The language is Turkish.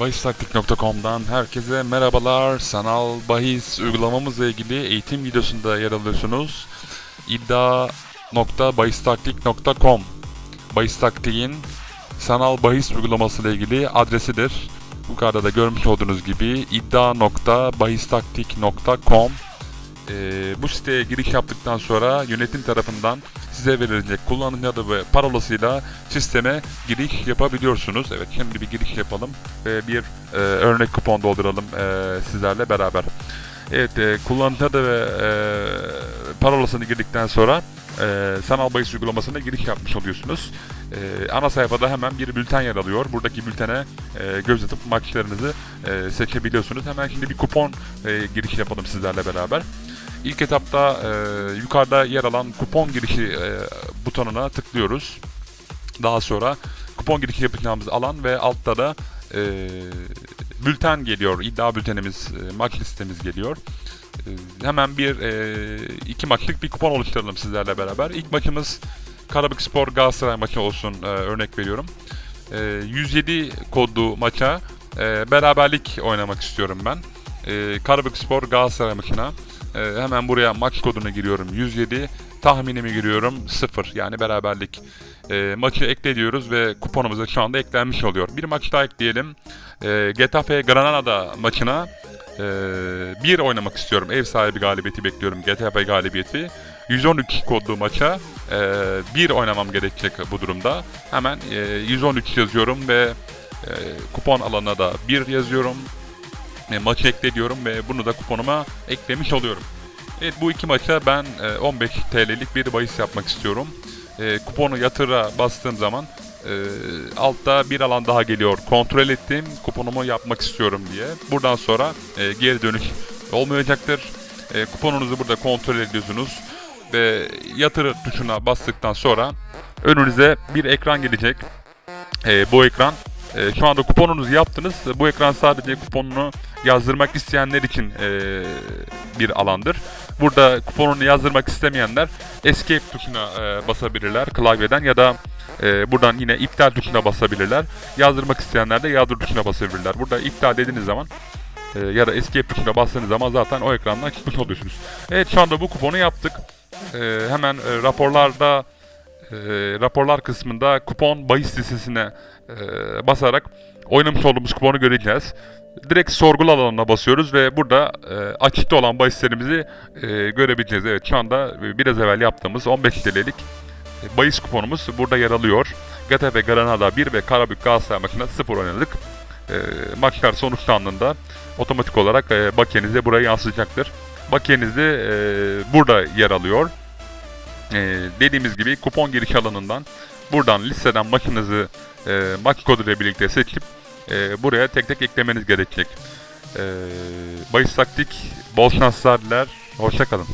Bahistaktik.com'dan herkese merhabalar. Sanal bahis uygulamamızla ilgili eğitim videosunda yer alıyorsunuz. iddia.bahistaktik.com Bahis taktiğin sanal bahis uygulaması ile ilgili adresidir. Yukarıda da görmüş olduğunuz gibi iddia.bahistaktik.com Ee, bu siteye giriş yaptıktan sonra yönetim tarafından size verilecek kullanıcı adı ve parolasıyla sisteme giriş yapabiliyorsunuz. Evet şimdi bir giriş yapalım ve bir e, örnek kupon dolduralım e, sizlerle beraber. Evet e, kullanıcı adı ve e, parolasını girdikten sonra e, sanal bahis uygulamasına giriş yapmış oluyorsunuz. E, ana sayfada hemen bir bülten yer alıyor. Buradaki bültene e, göz atıp maçlarınızı e, seçebiliyorsunuz. Hemen şimdi bir kupon e, giriş yapalım sizlerle beraber. İlk etapta e, yukarıda yer alan kupon girişi e, butonuna tıklıyoruz. Daha sonra kupon girişi yapacağımız alan ve altta da e, bülten geliyor. İddia bültenimiz, e, maç listemiz geliyor. E, hemen bir e, iki maçlık bir kupon oluşturalım sizlerle beraber. İlk maçımız Karabük Spor Galatasaray maçı olsun e, örnek veriyorum. E, 107 kodlu maça e, beraberlik oynamak istiyorum ben. E, Karabük Spor Galatasaray maçına e, hemen buraya maç kodunu giriyorum 107 tahminimi giriyorum 0 yani beraberlik e, maçı ekle diyoruz ve kuponumuza şu anda eklenmiş oluyor. Bir maç daha ekleyelim. E, Getafe Granada maçına e, bir oynamak istiyorum. Ev sahibi galibiyeti bekliyorum. Getafe galibiyeti. 113 kodlu maça e, bir oynamam gerekecek bu durumda. Hemen e, 113 yazıyorum ve e, kupon alanına da 1 yazıyorum. E, maçı ekle ve bunu da kuponuma eklemiş oluyorum. Evet bu iki maça ben e, 15 TL'lik bir bahis yapmak istiyorum. E, kuponu yatıra bastığım zaman e, altta bir alan daha geliyor. Kontrol ettim kuponumu yapmak istiyorum diye. Buradan sonra e, geri dönüş olmayacaktır. E, kuponunuzu burada kontrol ediyorsunuz ve yatır tuşuna bastıktan sonra önünüze bir ekran gelecek. E, bu ekran e, şu anda kuponunuzu yaptınız. Bu ekran sadece kuponunu yazdırmak isteyenler için e, bir alandır. Burada kuponunu yazdırmak istemeyenler Escape tuşuna e, basabilirler klavyeden ya da e, buradan yine iptal tuşuna basabilirler. Yazdırmak isteyenler de yazdır tuşuna basabilirler. Burada iptal dediğiniz zaman e, ya da Escape tuşuna bastığınız zaman zaten o ekrandan çıkmış oluyorsunuz. Evet şu anda bu kuponu yaptık. E, hemen e, raporlarda raporlar kısmında kupon bahis listesine e, basarak oynamış olduğumuz kuponu göreceğiz. Direkt sorgula alanına basıyoruz ve burada e, açıkta olan bahislerimizi e, görebileceğiz. Evet şu anda biraz evvel yaptığımız 15 TL'lik e, bahis kuponumuz burada yer alıyor. Getafe Granada 1 ve Karabük Galatasaray maçında 0 oynadık. E, maçlar sonuçlandığında otomatik olarak e, bakiyenize buraya yansıyacaktır. Bakiyeniz de e, burada yer alıyor. E, dediğimiz gibi kupon giriş alanından buradan listeden maçınızı e, maç koduyla birlikte seçip e, buraya tek tek eklemeniz gerekecek. E, bahis taktik, bol şanslar diler. Hoşçakalın.